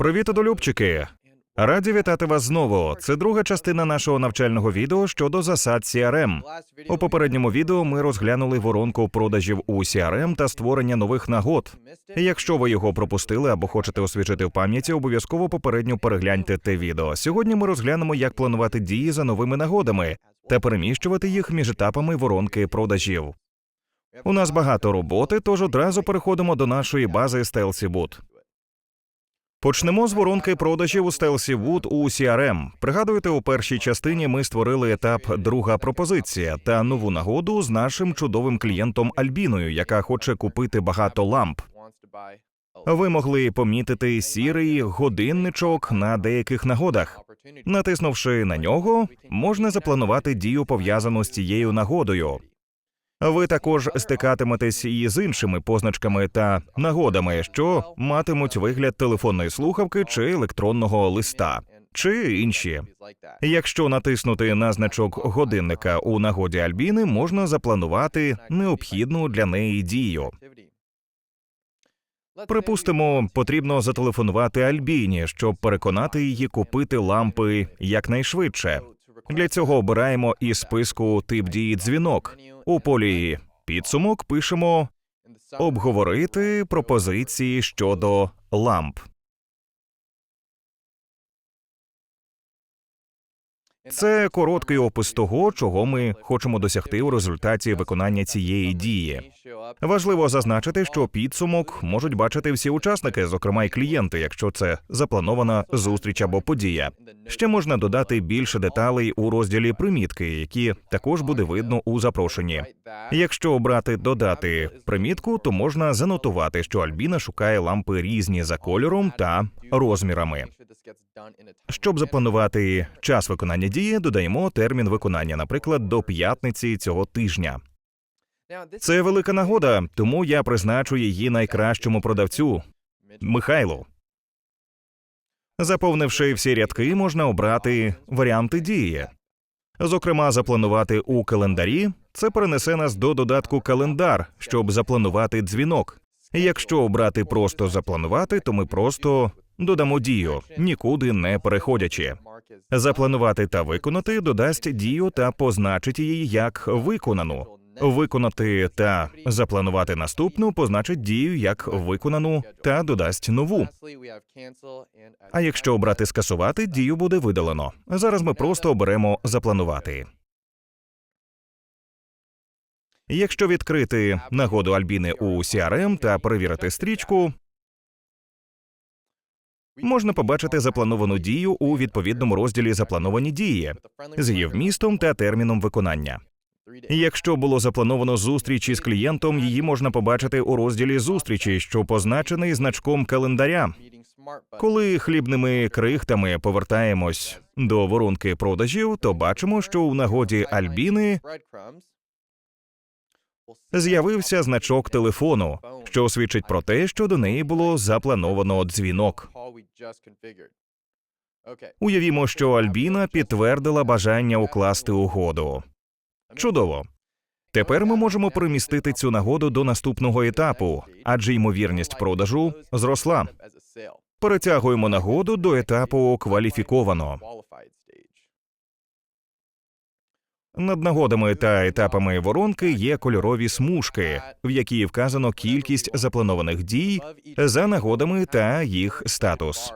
Привіт, одолюбчики! Раді вітати вас знову. Це друга частина нашого навчального відео щодо засад CRM. У попередньому відео ми розглянули воронку продажів у CRM та створення нових нагод. Якщо ви його пропустили або хочете освіжити в пам'яті, обов'язково попередньо перегляньте те відео. Сьогодні ми розглянемо, як планувати дії за новими нагодами та переміщувати їх між етапами воронки продажів. У нас багато роботи, тож одразу переходимо до нашої бази Stealthy Boot. Почнемо з воронки продажів у Stealthy Wood у CRM. Пригадуєте, у першій частині ми створили етап друга пропозиція та нову нагоду з нашим чудовим клієнтом Альбіною, яка хоче купити багато ламп. Ви могли помітити сірий годинничок на деяких нагодах. Натиснувши на нього, можна запланувати дію пов'язану з цією нагодою. Ви також стикатиметесь і з іншими позначками та нагодами, що матимуть вигляд телефонної слухавки чи електронного листа, чи інші. Якщо натиснути на значок годинника у нагоді Альбіни, можна запланувати необхідну для неї дію. Припустимо, потрібно зателефонувати Альбіні, щоб переконати її купити лампи якнайшвидше. Для цього обираємо із списку тип дії дзвінок. У полі підсумок пишемо обговорити пропозиції щодо ламп. Це короткий опис того, чого ми хочемо досягти у результаті виконання цієї дії. Важливо зазначити, що підсумок можуть бачити всі учасники, зокрема й клієнти, якщо це запланована зустріч або подія. Ще можна додати більше деталей у розділі примітки, які також буде видно у запрошенні. Якщо обрати додати примітку, то можна занотувати, що Альбіна шукає лампи різні за кольором та розмірами. Щоб запланувати час виконання дії, додаємо термін виконання, наприклад, до п'ятниці цього тижня. Це велика нагода, тому я призначу її найкращому продавцю Михайлу. Заповнивши всі рядки, можна обрати варіанти дії. Зокрема, запланувати у календарі це перенесе нас до додатку календар, щоб запланувати дзвінок. Якщо обрати просто запланувати, то ми просто додамо дію, нікуди не переходячи. Запланувати та виконати додасть дію та позначить її як виконану. Виконати та запланувати наступну позначить дію як виконану та додасть нову. А якщо обрати скасувати, дію буде видалено. Зараз ми просто оберемо запланувати. Якщо відкрити нагоду Альбіни у CRM та перевірити стрічку, можна побачити заплановану дію у відповідному розділі Заплановані дії з її вмістом та терміном виконання. Якщо було заплановано зустріч із клієнтом, її можна побачити у розділі зустрічі, що позначений значком календаря. Коли хлібними крихтами повертаємось до воронки продажів, то бачимо, що у нагоді Альбіни з'явився значок телефону, що свідчить про те, що до неї було заплановано дзвінок. Уявімо, що Альбіна підтвердила бажання укласти угоду. Чудово. Тепер ми можемо перемістити цю нагоду до наступного етапу, адже ймовірність продажу зросла. Перетягуємо нагоду до етапу кваліфіковано. Над нагодами та етапами воронки є кольорові смужки, в якій вказано кількість запланованих дій за нагодами та їх статус.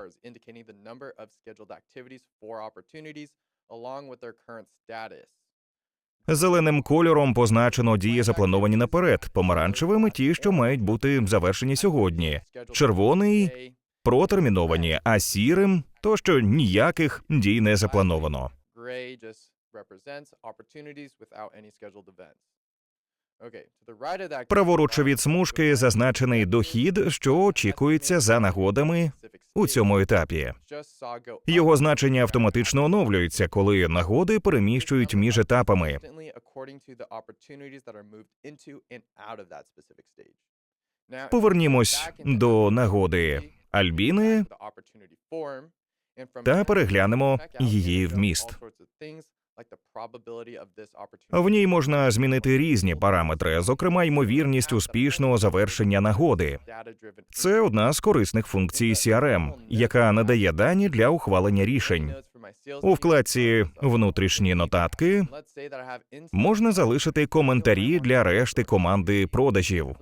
Зеленим кольором позначено дії, заплановані наперед, помаранчевими ті, що мають бути завершені сьогодні. Червоний протерміновані, а сірим то, що ніяких дій не заплановано. Represents opportunities without any scheduled events. Праворуч від смужки зазначений дохід, що очікується за нагодами у цьому етапі. Його значення автоматично оновлюється, коли нагоди переміщують між етапами. Повернімось до нагоди Альбіни та переглянемо її вміст. В ній можна змінити різні параметри, зокрема ймовірність успішного завершення нагоди. Це одна з корисних функцій CRM, яка надає дані для ухвалення рішень. У вкладці Внутрішні нотатки можна залишити коментарі для решти команди продажів.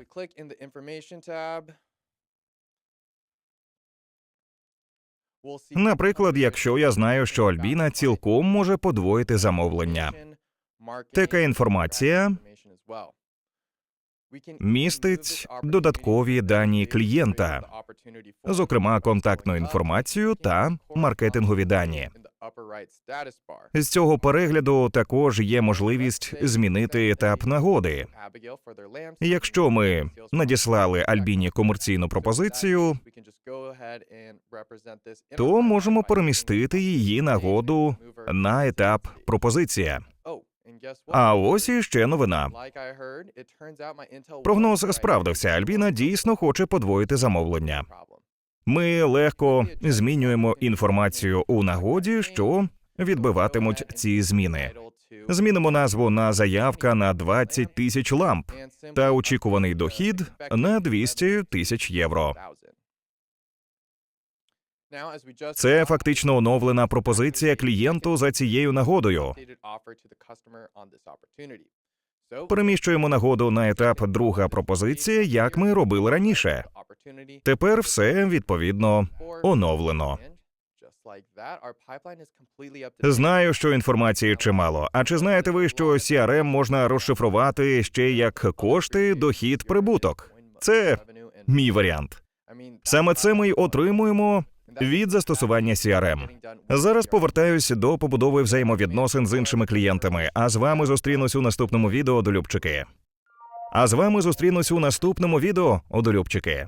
Наприклад, якщо я знаю, що Альбіна цілком може подвоїти замовлення. Така інформація містить додаткові дані клієнта, зокрема контактну інформацію та маркетингові дані. З цього перегляду також є можливість змінити етап нагоди. Якщо ми надіслали Альбіні комерційну пропозицію, то можемо перемістити її нагоду на етап пропозиція. А ось іще новина. Прогноз справдився. Альбіна дійсно хоче подвоїти замовлення. Ми легко змінюємо інформацію у нагоді, що відбиватимуть ці зміни. Змінимо назву на заявка на 20 тисяч ламп та очікуваний дохід на 200 тисяч євро. Це фактично оновлена пропозиція клієнту за цією нагодою. Переміщуємо нагоду на етап друга пропозиція, як ми робили раніше. Тепер все відповідно оновлено. Знаю, що інформації чимало. А чи знаєте ви, що CRM можна розшифрувати ще як кошти, дохід, прибуток? Це мій варіант. Саме це ми й отримуємо від застосування CRM. Зараз повертаюся до побудови взаємовідносин з іншими клієнтами. А з вами зустрінусь у наступному відео, долюбчики. А з вами зустрінусь у наступному відео, одолюбчики.